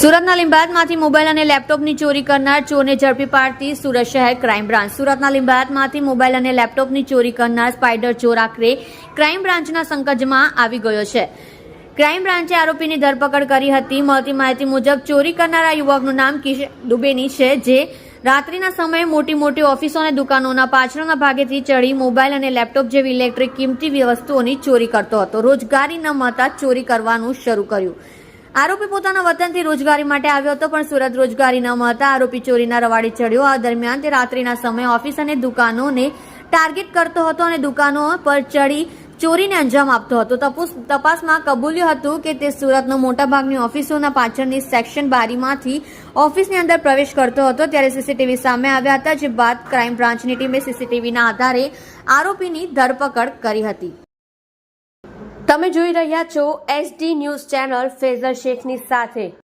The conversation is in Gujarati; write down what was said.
સુરતના લીંબાયતમાંથી મોબાઈલ અને લેપટોપની ચોરી કરનાર ચોરને ઝડપી પાડતી સુરત શહેર ક્રાઇમ બ્રાન્ચ. સુરતના લીંબાયતમાંથી મોબાઈલ અને લેપટોપની ચોરી કરનાર સ્પાઈડર ચોર આખરે ક્રાઇમ બ્રાન્ચના સંકજમાં આવી ગયો છે. ક્રાઇમ બ્રાન્ચે આરોપીની ધરપકડ કરી હતી. મળતી માહિતી મુજબ ચોરી કરનારા યુવકનું નામ કિશ દુબેની છે, જે રાત્રિના સમયે મોટી મોટી ઓફિસો અને દુકાનોના પાછળના ભાગેથી ચડી મોબાઈલ અને લેપટોપ જેવી ઇલેક્ટ્રિક કિંમતી વસ્તુઓની ચોરી કરતો હતો. રોજગારી ન મળતા ચોરી કરવાનું શરૂ કર્યું. આરોપી પોતાના વતનથી રોજગારી માટે આવ્યો હતો, પણ સુરત રોજગારી ન મળતા આરોપી ચોરીના રવાડે ચડ્યો. આ દરમિયાન તે રાત્રિના સમયે ઓફિસ અને દુકાનોને ટાર્ગેટ કરતો હતો અને દુકાનો પર ચડી ચોરીને અંજામ આપતો હતો. તપુસ- તપાસમાં કબૂલ્યું હતું કે તે સુરતનો મોટાભાગની ઓફિસોના પાછળની સેક્શન બારીમાંથી ઓફિસની અંદર પ્રવેશ કરતો હતો. ત્યારે સીસીટીવી સામે આવ્યા હતા, જે બાદ ક્રાઇમ બ્રાન્ચની ટીમે સીસીટીવીના આધારે આરોપીની ધરપકડ કરી હતી. તમે જોઈ રહ્યા છો એસડી ન્યૂઝ ચેનલ ફેઝર શેખની સાથે.